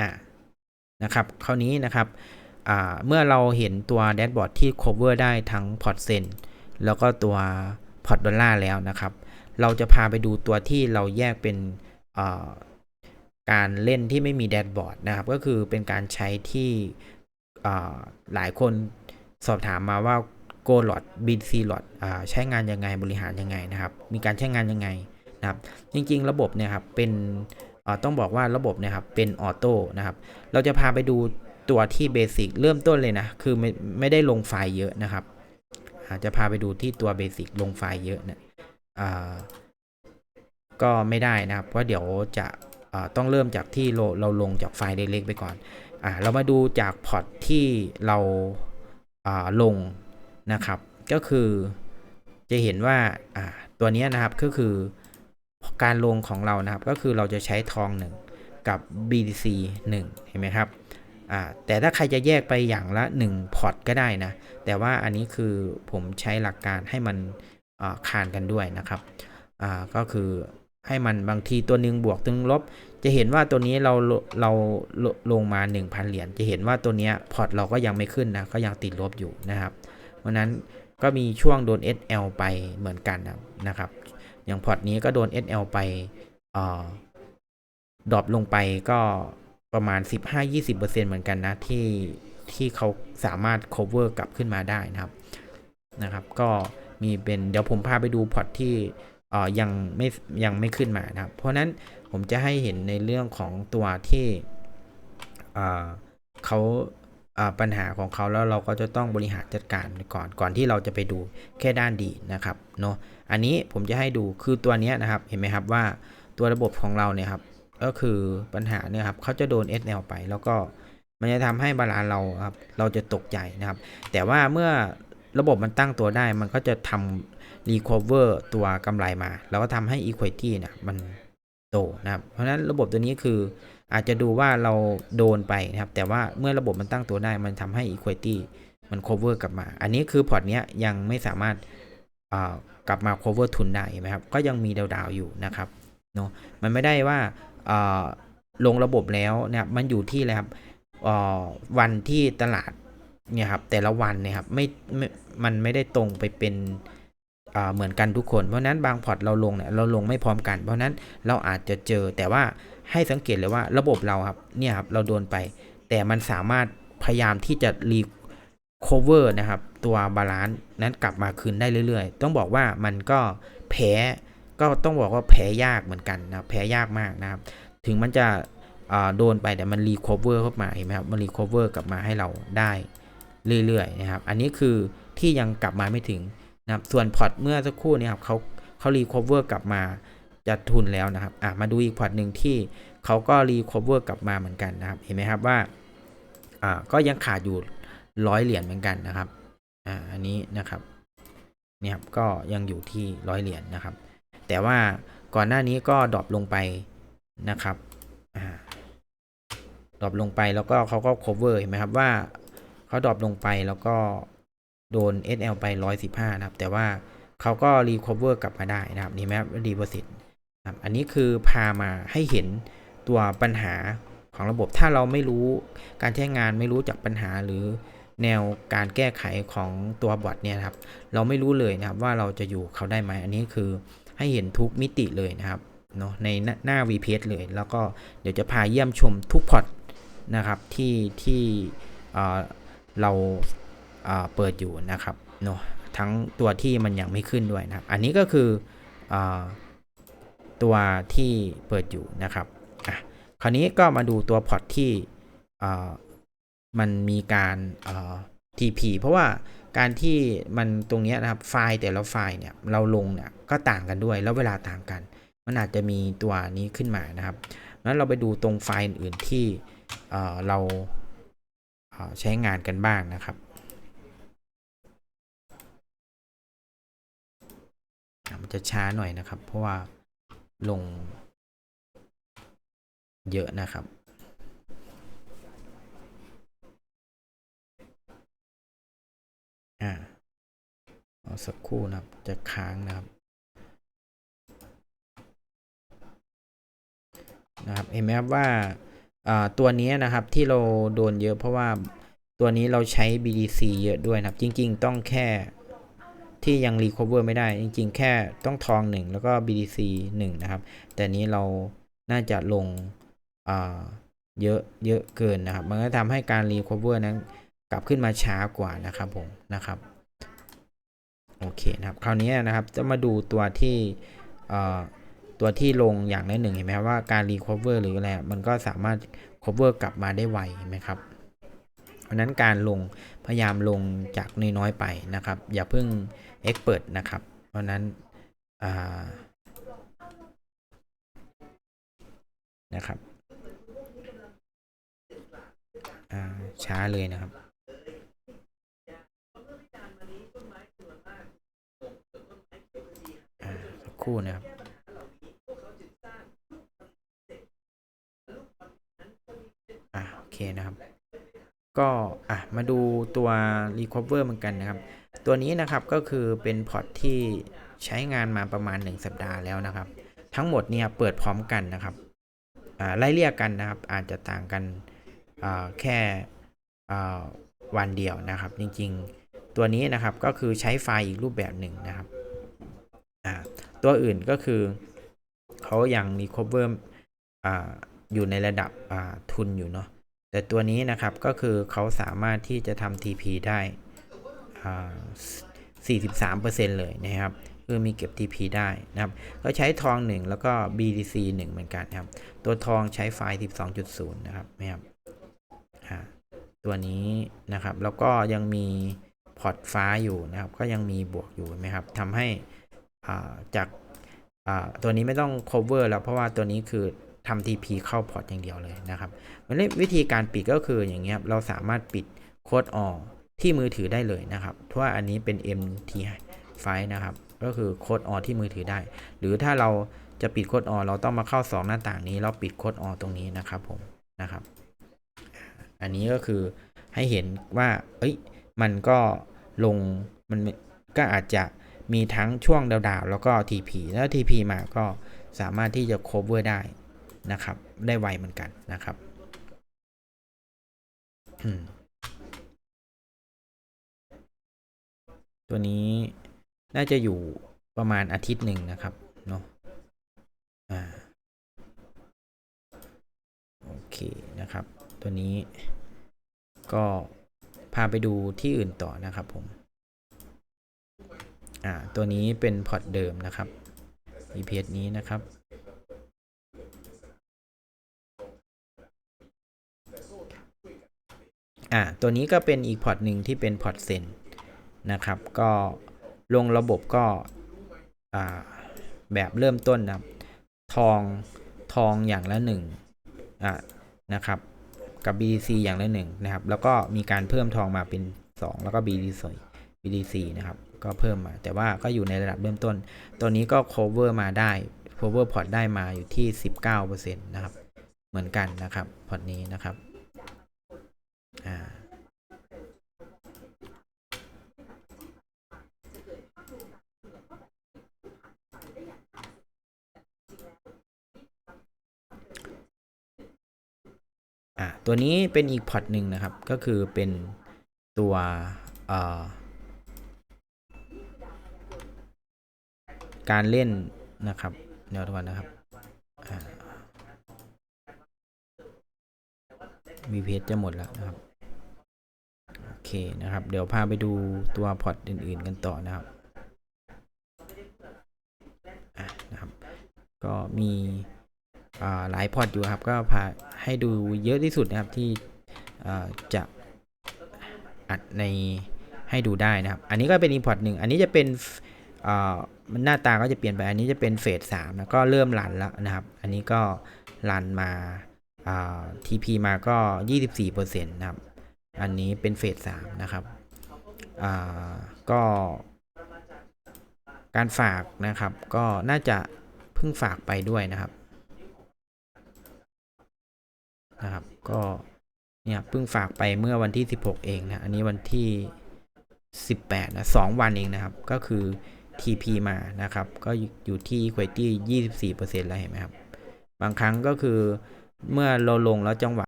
อ่านะครับคราวนี้นะครับเมื่อเราเห็นตัวแดชบอร์ดที่ cover ได้ทั้งพอร์ตเซนแล้วก็ตัวพอร์ตดอลลาร์แล้วนะครับ เราจะพาไปดูตัวที่เราแยกเป็นการเล่นที่ไม่มีแดชบอร์ดนะครับ ก็คือเป็นการใช้ที่หลายคนสอบถามมาว่า Go l o t BC l o t อ่าใช้งานยังไงบริหารยังไงนะครับ มีการใช้งานยังไงนะครับ จริง ๆ ระบบเนี่ยครับเป็น ต้องบอกว่าระบบเนี่ยครับเป็นออโต้นะครับ เราจะพาไปดูตัวที่เบสิกเริ่มต้นเลยนะ คือไม่ไม่ได้ลงไฟล์เยอะนะครับจะพาไปดูที่ตัวเบสิกลงไฟล์เยอะเนะอ่าก็ไม่ได้นะครับ เพราะเดี๋ยวจะต้องเริ่มจากที่เราเราลงจากไฟล์เล็กๆไปก่อนอ่าเรามาดูจากพอร์ตที่เราลงนะครับ ก็คือจะเห็นว่าตัวนี้นะครับก็คือ การลงของเรานะครับ ก็คือเราจะใช้ทองหนึ่งกับ BTC 1 เห็นไหมครับแต่ถ้าใครจะแยกไปอย่างละ 1 พอร์ตก็ได้นะ แต่ว่าอันนี้คือผมใช้หลักการให้มันอ่าคานกันด้วยนะครับก็คือให้มันบางทีตัวหนึ่งบวกตัวหนึงลบ จะเห็นว่าตัวนี้เราเราลลงมา 1,000 เหรียญจะเห็นว่าตัวนี้พอร์ตเราก็ยังไม่ขึ้นนะก็ยังติดลบอยู่นะครับ เพราะนั้นก็มีช่วงโดน SL ไปเหมือนกันนะครับ อย่างพอร์ตนี้ก็โดน SL ไปอ่าดรอปลงไปก็ประมาณ 15-20%เหมือนกันนะ ที่ที่เขาสามารถ cover กลับขึ้นมาได้นะครับนะครับ ก็มีเป็นเดี๋ยวผมพาไปดูพอร์ตที่ยังไม่ยังไม่ขึ้นมานะครับ เพราะนั้นผมจะให้เห็นในเรื่องของตัวที่เขา ปัญหาของเขาแล้วเราก็จะต้องบริหารจัดการก่อนก่อนที่เราจะไปดูแค่ด้านดีนะครับเนาะอันนี้ผมจะให้ดูคือตัวนี้นะครับเห็นไหมครับว่าตัวระบบของเราเนี่ยครับก็คือปัญหาเนี่ยครับเขาจะโดน SL ไป แล้วก็มันจะทำให้บาลานซ์เราครับเราจะตกใจนะครับ แต่ว่าเมื่อระบบมันตั้งตัวได้มันก็จะทำ recover ตัวกำไรมา แล้วก็ทำให้ equity เนี่ยมัน โตนะครับ เพราะฉะนั้นระบบตัวนี้คืออาจจะดูว่าเราโดนไปนะครับ แต่ว่าเมื่อระบบมันตั้งตัวได้มันทำให้ equity มัน cover กลับมา อันนี้คือพอร์ตเนี้ยยังไม่สามารถอ่ากลับมา cover ทุนได้ไหมครับ ก็ยังมีดาวๆอยู่นะครับเนาะมันไม่ได้ว่าลงระบบแล้วเนี่ยมันอยู่ที่อะไรครับวันที่ตลาดเนี่ยครับแต่ละวันเนี่ยครับไม่ไม่มันไม่ได้ตรงไปเป็น เหมือนกันทุกคน เพราะนั้นบางพอร์ตเราลงเนี่ยเราลงไม่พร้อมกัน เพราะนั้นเราอาจจะเจอแต่ว่าให้สังเกตเลยว่าระบบเราครับเนี่ยครับเราโดนไป แต่มันสามารถพยายามที่จะรี cover นะครับตัวบาลานซ์นั้นกลับมาคืนได้เรื่อยๆ ต้องบอกว่ามันก็แพ้ก็ต้องบอกว่าแพ้ยากเหมือนกันนะแพ้ยากมากนะครับ ถึงมันจะโดนไปแต่มันรีคอเวอร์เข้ามาเห็นไหมครับมันรีคอเวอร์กลับมาให้เราได้เรื่อยๆนะครับ อันนี้คือที่ยังกลับมาไม่ถึง นะครับส่วนพอร์ตเมื่อสักครู่นี้ครับเขาเขารีคอเวอร์กลับมาจะทุนแล้วนะครับอะมาดูอีกพอร์ตหนึ่งที่เขาก็รีคอเวอร์กลับมาเหมือนกันนะครับ เห็นไหมครับว่าอ่าก็ยังขาดอยู่ร้อยเหรียญเหมือนกันนะครับอ่าอันนี้นะครับเนี่ยครับก็ยังอยู่ที่ร้อยเหรียญนะครับ แต่ว่าก่อนหน้านี้ก็ดรอปลงไปนะครับอ่าดรอปลงไปแล้วก็เขาก็ cover เห็นไหมครับว่าเขาดรอปลงไปแล้วก็ โดน SL ไป 115 นะครับ แต่ว่าเขาก็ recover กลับมาได้นะครับนี่ไหมครับ deposit ครับอันนี้คือพามาให้เห็นตัวปัญหาของระบบถ้าเราไม่รู้การใช้งานไม่รู้จากปัญหาหรือแนวการแก้ไขของตัวบอทเนี่ยครับ เราไม่รู้เลยนะครับว่าเราจะอยู่เขาได้ไหมอันนี้คือให้เห็นทุกมิติเลยนะครับเนาะในหน้า VPS เลย แล้วก็เดี๋ยวจะพาเยี่ยมชมทุกพอร์ตนะครับที่ที่เรา เปิดอยู่นะครับเนาะทั้งตัวที่มันยังไม่ขึ้นด้วยนะครับ อันนี้ก็คืออตัวที่เปิดอยู่นะครับอะคราวนี้ก็มาดูตัวพอร์ตที่มันมีการ TP เพราะว่าการที่มันตรงนี้นะครับไฟล์แต่ละไฟล์เนี่ยเราลงเนี่ยก็ต่างกันด้วยแล้วเวลาต่างกัน มันอาจจะมีตัวนี้ขึ้นมานะครับนั้นเราไปดูตรงไฟล์อื่นที่เราใช้งานกันบ้างนะครับ มันจะช้าหน่อยนะครับ เพราะว่าลงเยอะนะครับอ่าเอาสักครู่นะครับ จะค้างนะครับนะครับเห็นไหมครับว่าอ่าตัวนี้นะครับที่เราโดนเยอะเพราะว่าตัวนี้เราใช้ BDC เยอะด้วยนะครับ จริง ๆ ต้องแค่ ที่ยัง recover ไม่ได้ จริงๆ แค่ต้องทองหนึ่งแล้วก็ BDC หนึ่งนะครับ แต่นี้เราน่าจะลงเยอะเยอะเกินนะครับ มันก็ทำให้การ recover นั้นกลับขึ้นมาช้ากว่านะครับผมนะครับโอเคนะครับ คราวนี้นะครับจะมาดูตัวที่ตัวที่ลงอย่างได้หนึ่งเห็นไหมครับว่าการ recover หรืออะไรมันก็สามารถ cover กลับมาได้ไวเห็นไหมครับเพราะนั้นการลงพยายามลงจากน้อยๆไปนะครับ อย่าเพิ่ง expert นะครับ เพราะนั้นนะครับช้าเลยนะครับสักครู่นะครับโอเคนะครับ ก็อะมาดูตัว recover เหมือนกันนะครับ ตัวนี้นะครับก็คือเป็นพอร์ตที่ใช้งานมาประมาณ 1 สัปดาห์แล้วนะครับ ทั้งหมดเนี่ยเปิดพร้อมกันนะครับไล่เรียกกันนะครับ อาจจะต่างกันแค่วันเดียวนะครับ จริงๆ ตัวนี้นะครับก็คือใช้ไฟล์อีกรูปแบบหนึ่งนะครับตัวอื่นก็คือเขายัง recover อ่าอยู่ในระดับทุนอยู่เนาะแต่ตัวนี้นะครับก็คือเขาสามารถที่จะทำ TP ได้ 43%เลยนะครับคือมีเก็บ TP ได้นะครับก็ใช้ทอง 1 แล้วก็ BTC 1 เหมือนกันครับ ตัวทองใช้ไฟล์ 12.0 นะครับนะครับตัวนี้นะครับ แล้วก็ยังมีพอร์ตฟ้าอยู่นะครับ ก็ยังมีบวกอยู่ไหมครับทำให้จากตัวนี้ไม่ต้อง cover แล้วเพราะว่าตัวนี้คือทำ TP เข้าพอร์ตอย่างเดียวเลยนะครับวิธีการปิดก็คืออย่างเงี้ยเราสามารถปิดโค้ดออก ที่มือถือได้เลยนะครับ เพราะว่าอันนี้เป็น MT ไฟนะครับ ก็คือโค้ดออที่มือถือได้ หรือถ้าเราจะปิดโค้ดออเราต้องมาเข้า 2 หน้าต่างนี้ แล้วปิดโค้ดออตรงนี้นะครับผมนะครับ อันนี้ก็คือให้เห็นว่า เอ้ย มันก็ลง มันก็อาจจะมีทั้งช่วงดาวๆ แล้วก็ TP แล้ว TP มาก็สามารถที่จะ cover ได้นะครับ ได้ไวเหมือนกันนะครับ ตัวนี้น่าจะอยู่ประมาณอาทิตย์หนึ่งนะครับเนาะอ่าโอเคนะครับ ตัวนี้ก็พาไปดูที่อื่นต่อนะครับผมอ่าตัวนี้เป็นพอร์ตเดิมนะครับ EPS นี้นะครับอ่าตัวนี้ก็เป็นอีกพอร์ตหนึ่งที่เป็นพอร์ตเซน นะครับ ก็ลงระบบก็แบบเริ่มต้นนะครับ ทองทองอย่างละหนึ่งอ่านะครับ กับ BDC อย่างละหนึ่งนะครับ แล้วก็มีการเพิ่มทองมาเป็น 2 แล้วก็ BDC BDC นะครับ ก็เพิ่มมา แต่ว่าก็อยู่ในระดับเริ่มต้น ตัวนี้ก็ cover มาได้ cover port ได้มาอยู่ที่ 19%นะครับ เหมือนกันนะครับ พอร์ตนี้นะครับ อ่า อะตัวนี้เป็นอีกพอร์ตหนึ่งนะครับ ก็คือเป็นตัวการเล่นนะครับเดี๋ยวทุกคนนะครับอ่า VPS จะหมดแล้วนะครับ โอเคนะครับ เดี๋ยวพาไปดูตัวพอร์ตอื่น ๆ กันต่อนะครับอะนะครับ ก็มี หลายพอร์ตอยู่ครับ ก็พาให้ดูเยอะที่สุดนะครับที่จะอัดในให้ดูได้นะครับ อันนี้ก็เป็นอีพอร์ตหนึ่งอันนี้จะเป็นมันหน้าตาก็จะเปลี่ยนไป อันนี้จะเป็นเฟสสามแล้วก็เริ่มรันแล้วนะครับ อันนี้ก็รันมา TP มาก็ 24%นะครับ อันนี้เป็นเฟสสามนะครับก็ การฝากนะครับ ก็น่าจะเพิ่งฝากไปด้วยนะครับ นะครับ ก็เนี่ยเพิ่งฝากไปเมื่อวันที่ 16 เองนะ อันนี้วันที่ 18นะ2วันเองนะครับ ก็คือ TP มานะครับ ก็อยู่ที่ equity 24%แล้วเห็นไหมครับ บางครั้งก็คือเมื่อเราลงแล้วจังหวะ